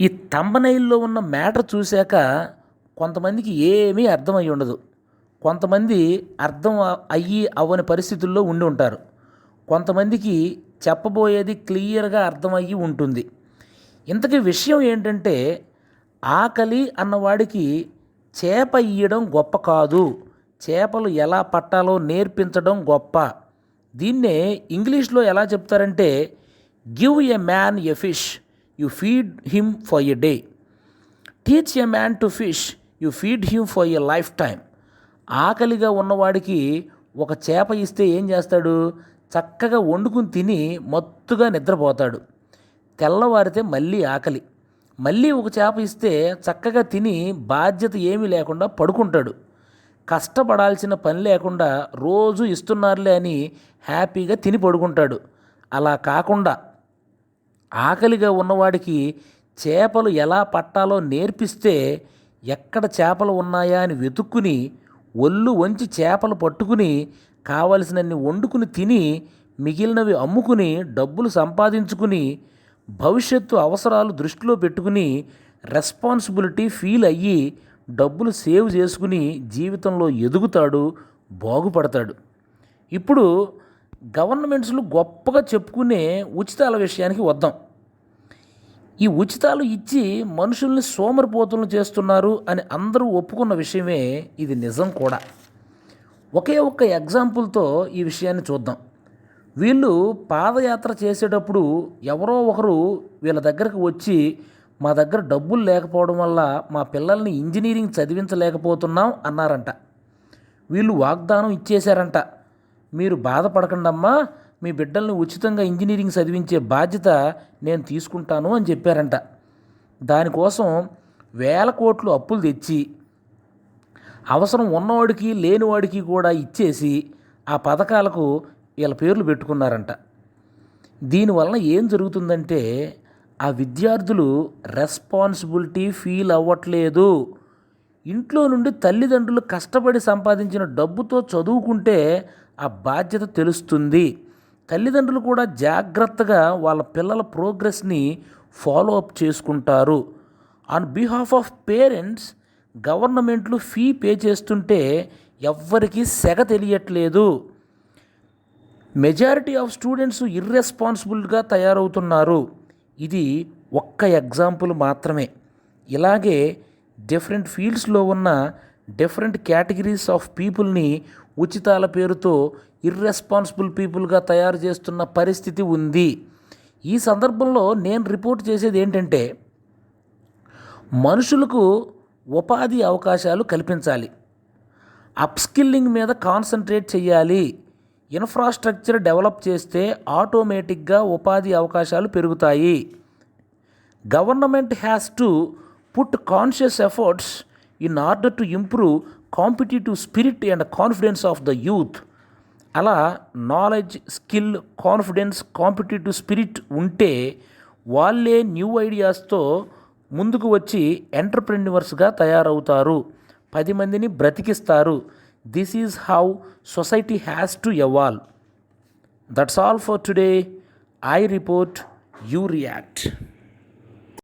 ఈ తంబనైల్లో ఉన్న మ్యాటర్ చూశాక కొంతమందికి ఏమీ అర్థమై ఉండదు. కొంతమంది అర్థం అయ్యి అవ్వని పరిస్థితుల్లో ఉండి ఉంటారు. కొంతమందికి చెప్పబోయేది క్లియర్గా అర్థమయ్యి ఉంటుంది. ఇంతకీ విషయం ఏంటంటే ఆకలి అన్నవాడికి చేప ఇయ్యడం గొప్ప కాదు. చేపలు ఎలా పట్టాలో నేర్పించడం గొప్ప. దీన్నే ఇంగ్లీష్లో ఎలా చెప్తారంటే give a man a fish you feed him for a day. Teach a man to fish you feed him for a life time ఆకలిగా ఉన్నవాడికి ఒక చేప ఇస్తే ఏం చేస్తాడు? చక్కగా వండుకుని తిని మత్తుగా నిద్రపోతాడు. తెల్లవారితే మళ్ళీ ఆకలి. మళ్ళీ ఒక చేప ఇస్తే చక్కగా తిని బాధ్యత ఏమీ లేకుండా పడుకుంటాడు. కష్టపడాల్సిన పని లేకుండా రోజు ఇస్తున్నారులే అని హ్యాపీగా తిని పడుకుంటాడు. అలా కాకుండా ఆకలిగా ఉన్నవాడికి చేపలు ఎలా పట్టాలో నేర్పిస్తే ఎక్కడ చేపలు ఉన్నాయా అని వెతుక్కుని ఒళ్ళు వంచి చేపలు పట్టుకుని కావలసినన్ని వండుకుని తిని మిగిలినవి అమ్ముకుని డబ్బులు సంపాదించుకుని భవిష్యత్తు అవసరాలు దృష్టిలో పెట్టుకుని రెస్పాన్సిబిలిటీ ఫీల్ అయ్యి డబ్బులు సేవ్ చేసుకుని జీవితంలో ఎదుగుతాడు బాగుపడతాడు. ఇప్పుడు గవర్నమెంట్స్లు గొప్పగా చెప్పుకునే ఉచితాల విషయానికి వద్దాం. ఈ ఉచితాలు ఇచ్చి మనుషుల్ని సోమరిపోతులను చేస్తున్నారు అని అందరూ ఒప్పుకున్న విషయమే ఇది నిజం కూడా. ఒకే ఒక్క ఎగ్జాంపుల్తో ఈ విషయాన్ని చూద్దాం. వీళ్ళు పాదయాత్ర చేసేటప్పుడు ఎవరో ఒకరు వీళ్ళ దగ్గరకు వచ్చి మా దగ్గర డబ్బులు లేకపోవడం వల్ల మా పిల్లల్ని ఇంజనీరింగ్ చదివించలేకపోతున్నాం అన్నారంట. వీళ్ళు వాగ్దానం ఇచ్చేశారంట. మీరు బాధపడకండమ్మా మీ బిడ్డల్ని ఉచితంగా ఇంజనీరింగ్ చదివించే బాధ్యత నేను తీసుకుంటాను అని చెప్పారంట. దానికోసం వేల కోట్లు అప్పులు తెచ్చి అవసరం ఉన్నవాడికి లేనివాడికి కూడా ఇచ్చేసి ఆ పథకాలకు వీళ్ళ పేర్లు పెట్టుకున్నారంట. దీనివలన ఏం జరుగుతుందంటే ఆ విద్యార్థులు రెస్పాన్సిబిలిటీ ఫీల్ అవ్వట్లేదు. ఇంట్లో నుండి తల్లిదండ్రులు కష్టపడి సంపాదించిన డబ్బుతో చదువుకుంటే ఆ బాధ్యత తెలుస్తుంది. తల్లిదండ్రులు కూడా జాగ్రత్తగా వాళ్ళ పిల్లల ప్రోగ్రెస్ని ఫాలో అప్ చేసుకుంటారు. ఆన్ బిహాఫ్ ఆఫ్ పేరెంట్స్ గవర్నమెంట్లు ఫీ పే చేస్తుంటే ఎవ్వరికీ సెగ తెలియట్లేదు. మెజారిటీ ఆఫ్ స్టూడెంట్స్ ఇర్రెస్పాన్సిబుల్గా తయారవుతున్నారు. ఇది ఒక్క ఎగ్జాంపుల్ మాత్రమే. ఇలాగే డిఫరెంట్ ఫీల్డ్స్లో ఉన్న డిఫరెంట్ కేటగిరీస్ ఆఫ్ పీపుల్ని ఉచితాల పేరుతో ఇర్రెస్పాన్సిబుల్ పీపుల్గా తయారు చేస్తున్న పరిస్థితి ఉంది. ఈ సందర్భంలో నేను రిపోర్ట్ చేసేది ఏంటంటే మనుషులకు ఉపాధి అవకాశాలు కల్పించాలి. అప్స్కిల్లింగ్ మీద కాన్సన్ట్రేట్ చేయాలి. ఇన్ఫ్రాస్ట్రక్చర్ డెవలప్ చేస్తే ఆటోమేటిక్గా ఉపాధి అవకాశాలు పెరుగుతాయి. Government has to put conscious efforts in order to improve competitive spirit and confidence of the youth అలా knowledge skill confidence competitive spirit ఉంటే వాళ్ళే న్యూ ఐడియాస్తో ముందుకు వచ్చి ఎంటర్ప్రెన్యూవర్స్గా తయారవుతారు. పది మందిని బ్రతికిస్తారు. This is how society has to evolve that's all for today I report you react